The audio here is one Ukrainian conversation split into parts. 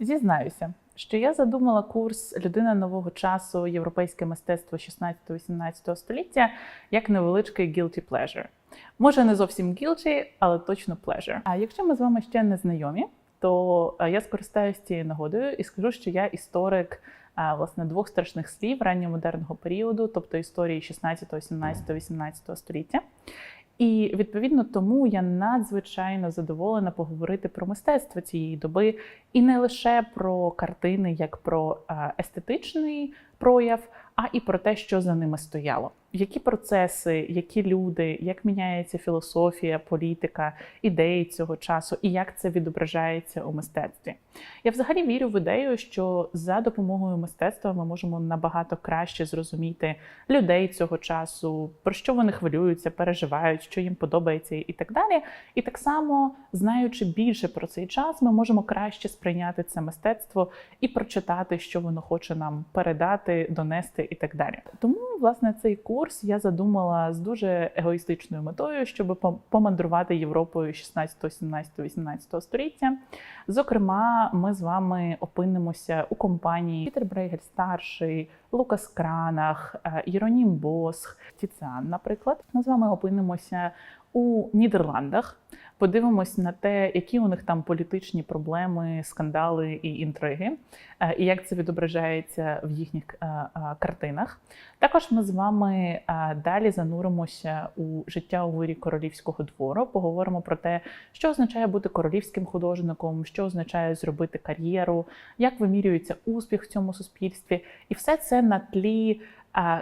Зізнаюся, що я задумала курс Людина нового часу Європейське мистецтво 16-18 століття як невеличкий guilty pleasure. Може, не зовсім guilty, але точно pleasure. А якщо ми з вами ще не знайомі, то е, я скористаюся цією нагодою і скажу, що я історик е, власне двох страшних слів ранньомодерного періоду, тобто історії 16, 17, 18 століття. І відповідно тому я надзвичайно задоволена поговорити про мистецтво цієї доби, і не лише про картини, як про е, естетичний прояв, а і про те, що за ними стояло. Які процеси, які люди, як міняється філософія, політика, ідеї цього часу, і як це відображається у мистецтві? Я взагалі вірю в ідею, що за допомогою мистецтва ми можемо набагато краще зрозуміти людей цього часу, про що вони хвилюються, переживають, що їм подобається, і так далі. І так само, знаючи більше про цей час, ми можемо краще сприйняти це мистецтво і прочитати, що воно хоче нам передати, донести і так далі. Тому, власне, цей курс я задумала з дуже егоїстичною метою, щоб помандрувати Європою 16, 17, 18 століття. Зокрема, ми з вами опинимося у компанії Пітер Брейгель старший, Лукас Кранах, Єронім Босх, Тіціан, наприклад. Ми з вами опинимося у Нідерландах. Подивимось на те, які у них там політичні проблеми, скандали і інтриги, е, і як це відображається в їхніх е, е, картинах. Також ми з вами далі зануримося у життя у вирі королівського двору. Поговоримо про те, що означає бути королівським художником, що означає зробити кар'єру, як вимірюється успіх в цьому суспільстві, і все це на тлі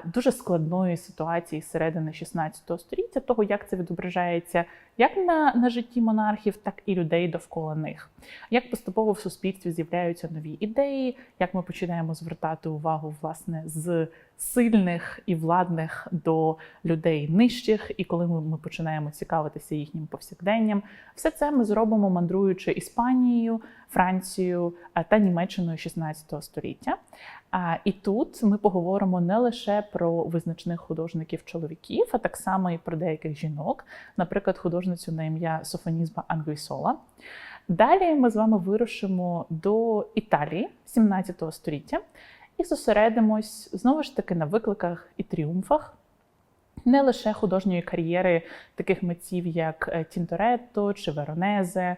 дуже складної ситуації середини 16 століття, того як це відображається як на, на житті монархів, так і людей довкола них. Як поступово в суспільстві з'являються нові ідеї, як ми починаємо звертати увагу власне з сильних і владних до людей нижчих, і коли ми, ми починаємо цікавитися їхнім повсякденням, все це ми зробимо мандруючи Іспанією, Францією та Німеччиною 16 століття. А і тут ми поговоримо не лише про визначних художників-чоловіків, а так само і про деяких жінок, наприклад, художницю на ім'я Софонізма Ангвісола. Далі ми з вами вирушимо до Італії 17 століття і зосередимось знову ж таки на викликах і тріумфах. Не лише художньої кар'єри таких митців, як е, Тінторетто, чи Веронезе,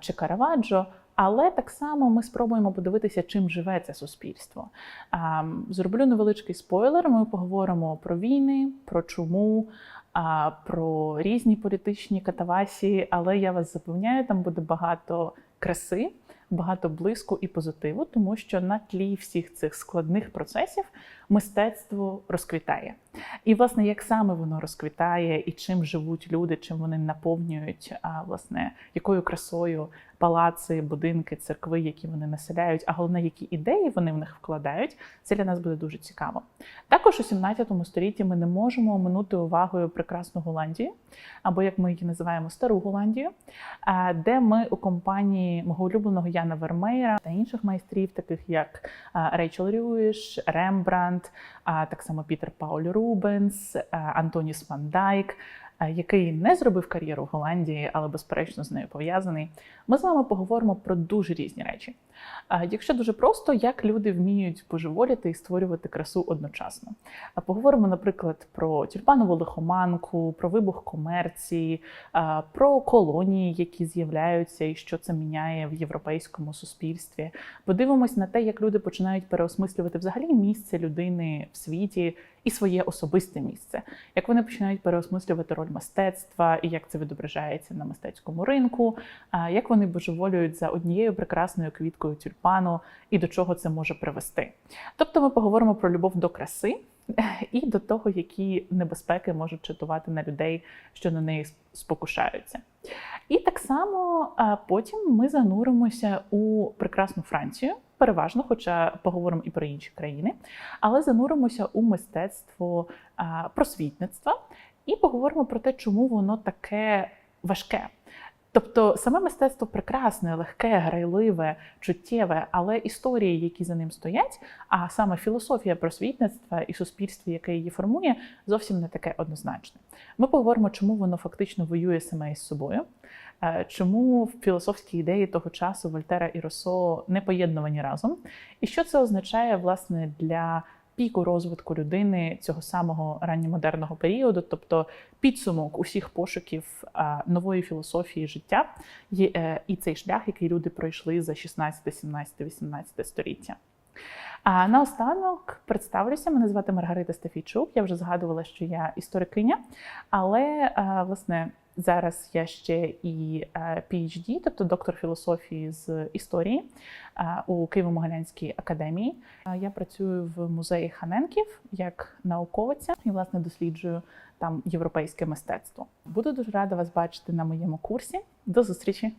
чи Караваджо, але так само ми спробуємо подивитися, чим живе це суспільство. Зроблю невеличкий спойлер. Ми поговоримо про війни, про чуму, про різні політичні катавасії, але я вас запевняю, там буде багато краси багато блиску і позитиву, тому що на тлі всіх цих складних процесів мистецтво розквітає. І, власне, як саме воно розквітає і чим живуть люди, чим вони наповнюють, а власне, якою красою палаци, будинки, церкви, які вони населяють, а головне, які ідеї вони в них вкладають, це для нас буде дуже цікаво. Також у 17 столітті ми не можемо оминути увагою прекрасну Голландію, або як ми її називаємо Стару Голландію, де ми у компанії мого улюбленого Яна Вермеєра та інших майстрів, таких як Рейчел Рюїш, Рембрандт, так само Пітер Пауль Рубенс, Антоніс Ван Дайк. Е, який не зробив кар'єру в Голландії, але безперечно з нею пов'язаний, ми з вами поговоримо про дуже різні речі. Е, якщо дуже просто, як люди вміють божеволіти і створювати красу одночасно. Е, поговоримо, наприклад, про тюльпанову лихоманку, про вибух комерції, про колонії, які з'являються, і що це міняє в європейському суспільстві. Подивимось на те, як люди починають переосмислювати взагалі місце людини в світі і своє особисте місце, як вони починають переосмислювати роль мистецтва і як це відображається на мистецькому ринку, як вони божеволюють за однією прекрасною квіткою тюльпану і до чого це може привести. Тобто ми поговоримо про любов до краси. І до того, які небезпеки можуть чатувати на людей, що на неї спокушаються. І так само потім ми зануримося у прекрасну Францію, переважно, хоча поговоримо і про інші країни, але зануримося у мистецтво просвітництва і поговоримо про те, чому воно таке важке. Тобто саме мистецтво прекрасне, легке, грайливе, чуттєве, але історії, які за ним стоять, а саме філософія просвітництва і суспільство, яке її формує, зовсім не таке однозначне. Ми поговоримо, чому воно фактично воює саме із собою. е, чому філософські ідеї того часу Вольтера і Росо не поєднувані разом, і що це означає власне для піку розвитку людини цього самого ранньомодерного періоду, тобто підсумок усіх пошуків е, нової філософії життя е, і цей шлях, який люди пройшли за 16, 17, 18 століття. А наостанок представлюся, мене звати Маргарита Стефійчук. Я вже згадувала, що я історикиня, але е, власне зараз я ще і е, PhD, тобто доктор філософії з історії е, у Києво-Могилянській академії. Е, Я працюю в музеї Ханенків як науковиця і власне досліджую там європейське мистецтво. Буду дуже рада вас бачити на моєму курсі. До зустрічі!